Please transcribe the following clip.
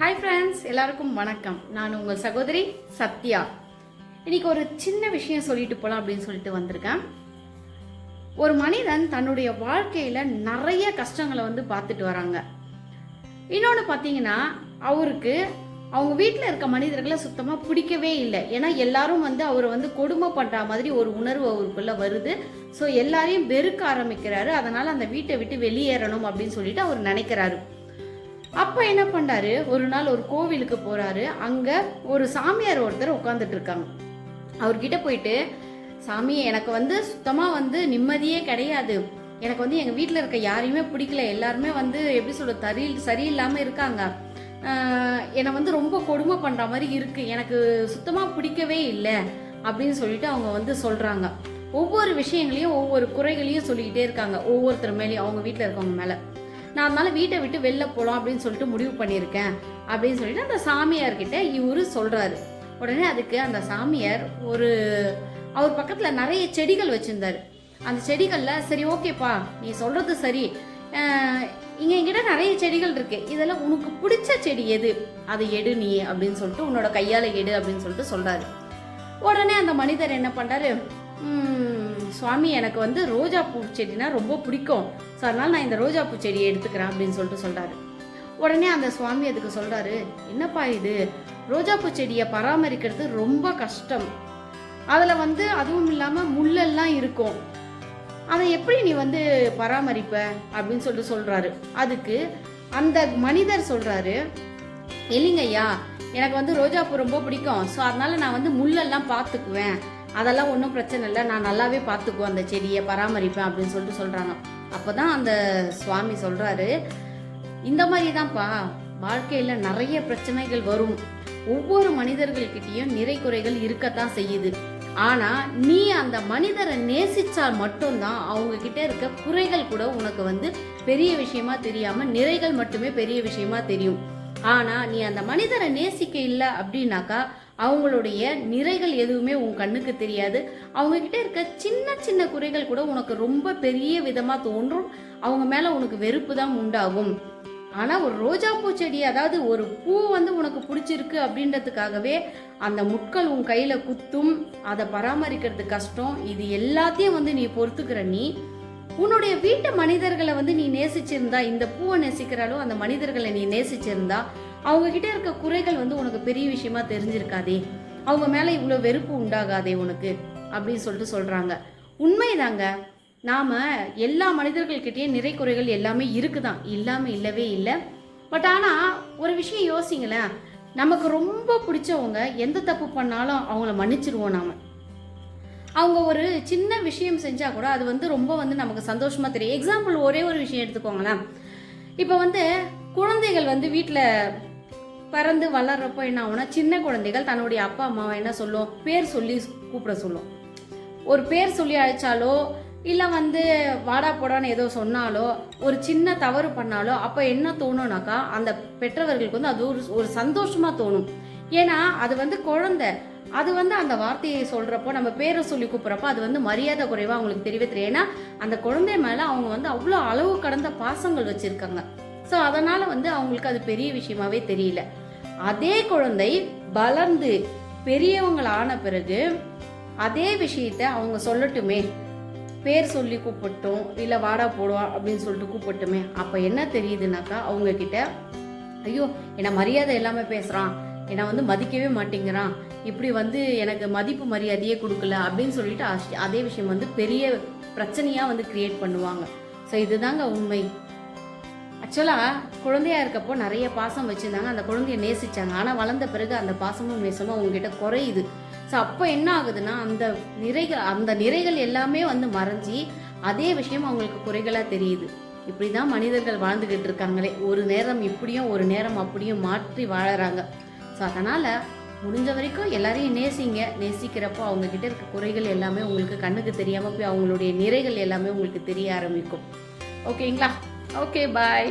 Hi friends எல்லாருக்கும் வணக்கம். நான் உங்கள் சகோதரி சத்யா. இன்னைக்கு ஒரு சின்ன விஷயம் சொல்லிட்டு போகலாம் அப்படின்னு சொல்லிட்டு வந்திருக்கேன். ஒரு மனிதன் தன்னுடைய வாழ்க்கையில் நிறைய கஷ்டங்களை வந்து பார்த்துட்டு வராங்க. இன்னொன்று பார்த்தீங்கன்னா அவருக்கு அவங்க வீட்டில் இருக்க மனிதர்களை சுத்தமாக பிடிக்கவே இல்லை. ஏன்னா எல்லாரும் வந்து அவரை வந்து கொடுமை பண்ணுற மாதிரி ஒரு உணர்வு அவருக்குள்ளே வருது. ஸோ எல்லாரையும் வெறுக்க ஆரம்பிக்கிறாரு. அதனால் அந்த வீட்டை விட்டு வெளியேறணும் அப்படின்னு சொல்லிட்டு அவர் நினைக்கிறாரு. அப்போ என்ன பண்ணாரு? ஒரு நாள் ஒரு கோவிலுக்கு போறாரு. அங்க ஒரு சாமியார் ஒருத்தர் உட்காந்துட்டு இருக்காங்க. அவர்கிட்ட போயிட்டு சாமி எனக்கு வந்து சுத்தமா வந்து நிம்மதியே கிடையாது. எனக்கு வந்து எங்கள் வீட்டில் இருக்க யாரையுமே பிடிக்கல. எல்லாருமே வந்து எப்படி சொல்ல தரி சரியில்லாமல் இருக்காங்க. என்னை வந்து ரொம்ப கொடுமை பண்ணுற மாதிரி இருக்குது எனக்கு சுத்தமாக பிடிக்கவே இல்லை. அப்படின்னு சொல்லிட்டு அவங்க வந்து சொல்கிறாங்க ஒவ்வொரு விஷயங்களையும் ஒவ்வொரு குறைகளையும் சொல்லிக்கிட்டே இருக்காங்க. ஒவ்வொருத்தர் மேலேயும் அவங்க வீட்டில் இருக்கவங்க மேலே. நான் அதனால வீட்டை விட்டு வெளில போகலாம் அப்படின்னு சொல்லிட்டு முடிவு பண்ணியிருக்கேன் அப்படின்னு சொல்லிட்டு அந்த சாமியார்கிட்ட இவரு சொல்றாரு. உடனே அதுக்கு அந்த சாமியார் ஒரு அவர் பக்கத்துல நிறைய செடிகள் வச்சிருந்தாரு. அந்த செடிகள்ல சரி ஓகேப்பா நீ சொல்றது சரி. இங்கே இங்க என்கிட்ட நிறைய செடிகள் இருக்கு. இதெல்லாம் உனக்கு பிடிச்ச செடி எது? அதை எடு நீ அப்படின்னு சொல்லிட்டு உன்னோட கையால எடு அப்படின்னு சொல்லிட்டு சொல்றாரு. உடனே அந்த மனிதர் என்ன பண்ணாரு சுவாமி எனக்கு வந்து ரோஜா பூ செடினா ரொம்ப பிடிக்கும். ஸோ அதனால் நான் இந்த ரோஜா பூ செடியை எடுத்துக்கிறேன் அப்படின்னு சொல்லிட்டு சொல்கிறாரு உடனே அந்த சுவாமி அதுக்கு சொல்கிறாரு என்னப்பா இது? ரோஜா பூ செடியை பராமரிக்கிறது ரொம்ப கஷ்டம். அதில் வந்து அதுவும் இல்லாமல் முள்ளெல்லாம் இருக்கும். அதை எப்படி நீ வந்து பராமரிப்ப? அப்படின்னு சொல்லிட்டு சொல்கிறாரு அதுக்கு அந்த மனிதர் சொல்கிறாரு இல்லைங்கய்யா எனக்கு வந்து ரோஜா பூ ரொம்ப பிடிக்கும். ஸோ அதனால நான் வந்து முள்ளெல்லாம் பார்த்துக்குவேன். அதெல்லாம் ஒன்றும் பிரச்சனை இல்லை. நான் நல்லாவே பார்த்துக்குவோம் அந்த செடியை பராமரிப்பேன் அப்படின்னு சொல்லிட்டு சொல்கிறாங்க அப்போ தான் அந்த சுவாமி சொல்கிறாரு இந்த மாதிரி தான்ப்பா வாழ்க்கையில் நிறைய பிரச்சனைகள் வரும். ஒவ்வொரு மனிதர்கள்கிட்டயும் நிறை குறைகள் இருக்கத்தான் செய்யுது. ஆனா நீ அந்த மனிதரை நேசிச்சால் மட்டும்தான் அவங்க கிட்ட இருக்க குறைகள் கூட உனக்கு வந்து பெரிய விஷயமா தெரியாம நிறைகள் மட்டுமே பெரிய விஷயமா தெரியும். ஆனா நீ அந்த மனிதரை நேசிக்க இல்லை அப்படின்னாக்கா அவங்களுடைய நிறைகள் எதுவுமே உன் கண்ணுக்கு தெரியாது. அவங்க கிட்ட இருக்க சின்ன சின்ன குறைகள் கூட உனக்கு ரொம்ப பெரிய விதமா தோன்றும். அவங்க மேல உனக்கு வெறுப்பு தான் உண்டாகும். ஆனா ஒரு ரோஜா பூ செடி அதாவது ஒரு பூ வந்து உனக்கு பிடிச்சிருக்கு அப்படின்றதுக்காகவே அந்த முட்கள் உன் கையில குத்தும் அதை பராமரிக்கிறது கஷ்டம். இது எல்லாத்தையும் வந்து நீ பொறுத்துக்கிற நீ. உன்னுடைய வீட்டு மனிதர்களை வந்து நீ நேசிச்சிருந்தா இந்த பூவை நேசிக்கிறாலும் அந்த மனிதர்களை நீ நேசிச்சிருந்தா அவங்க கிட்ட இருக்க குறைகள் வந்து உனக்கு பெரிய விஷயமா தெரிஞ்சிருக்காதே. அவங்க மேல இவ்வளோ வெறுப்பு உண்டாகாதே உனக்கு அப்படின்னு சொல்லிட்டு சொல்றாங்க. உண்மைதாங்க. நாம எல்லா மனிதர்கள்கிட்டயே நிறை குறைகள் எல்லாமே இருக்குதான். இல்லாம இல்லவே இல்லை. பட் ஆனா ஒரு விஷயம் யோசிங்களேன். நமக்கு ரொம்ப பிடிச்சவங்க எந்த தப்பு பண்ணாலும் அவங்கள மன்னிச்சிருவோம் நாம. அவங்க ஒரு சின்ன விஷயம் செஞ்சா கூட அது வந்து ரொம்ப வந்து நமக்கு சந்தோஷமா தெரியும். எக்ஸாம்பிள் ஒரே ஒரு விஷயம் எடுத்துக்கோங்களேன். இப்போ வந்து குழந்தைகள் வந்து வீட்டில் பறந்து வளர்றப்போ என்ன ஆகும்னா சின்ன குழந்தைகள் தன்னுடைய அப்பா அம்மாவை என்ன சொல்லும்? பேர் சொல்லி கூப்பிட சொல்லும். ஒரு பேர் சொல்லி அழைச்சாலோ இல்லை வந்து வாடா போடான்னு ஏதோ சொன்னாலோ ஒரு சின்ன தவறு பண்ணாலோ அப்போ என்ன தோணும்னாக்கா அந்த பெற்றவர்களுக்கு வந்து அது ஒரு ஒரு சந்தோஷமாக தோணும். ஏன்னா அது வந்து குழந்தை. அது வந்து அந்த வார்த்தையை சொல்கிறப்போ நம்ம பேரை சொல்லி கூப்பிட்றப்போ அது வந்து மரியாதை குறைவாக அவங்களுக்கு தெரியவே தெரியும் ஏன்னா அந்த குழந்தை மேலே அவங்க வந்து அவ்வளோ அளவு கடந்த பாசங்கள் வச்சுருக்காங்க. ஸோ அதனால் வந்து அவங்களுக்கு அது பெரிய விஷயமாவே தெரியல. அதே குழந்தை வளர்ந்து பெரியவங்களான பிறகு அதே விஷயத்த அவங்க சொல்லட்டுமே. பேர் சொல்லி கூப்பிட்டோம் இல்லை வாடா போடுவா அப்படின்னு சொல்லிட்டு கூப்பிட்டுமே. அப்போ என்ன தெரியுதுனாக்கா அவங்க கிட்ட ஐயோ என்னை மரியாதை எல்லாமே பேசுகிறான் என்னை வந்து மதிக்கவே மாட்டேங்கிறான். இப்படி வந்து எனக்கு மதிப்பு மரியாதையே கொடுக்கல அப்படின்னு சொல்லிட்டு அதே விஷயம் வந்து பெரிய பிரச்சனையாக வந்து கிரியேட் பண்ணுவாங்க. ஸோ இதுதாங்க உண்மை. ஆக்சுவலாக குழந்தையா இருக்கப்போ நிறைய பாசம் வச்சுருந்தாங்க. அந்த குழந்தைய நேசித்தாங்க ஆனால் வளர்ந்த பிறகு அந்த பாசமும் நேசமும் அவங்ககிட்ட குறையுது. ஸோ அப்போ என்ன ஆகுதுன்னா அந்த நிறைகள் அந்த நிறைகள் எல்லாமே வந்து மறைஞ்சி அதே விஷயம் அவங்களுக்கு குறைகளாக தெரியுது. இப்படி தான் மனிதர்கள் வாழ்ந்துக்கிட்டு இருக்காங்களே. ஒரு நேரம் இப்படியும் ஒரு நேரம் அப்படியும் மாற்றி வாழறாங்க. ஸோ அதனால் முடிஞ்ச வரைக்கும் எல்லாரையும் நேசிங்க. நேசிக்கிறப்போ அவங்கக்கிட்ட இருக்க குறைகள் எல்லாமே உங்களுக்கு கண்ணுக்கு தெரியாமல் போய் அவங்களுடைய நிறைகள் எல்லாமே உங்களுக்கு தெரிய ஆரம்பிக்கும். ஓகேங்களா ஓகே பாய்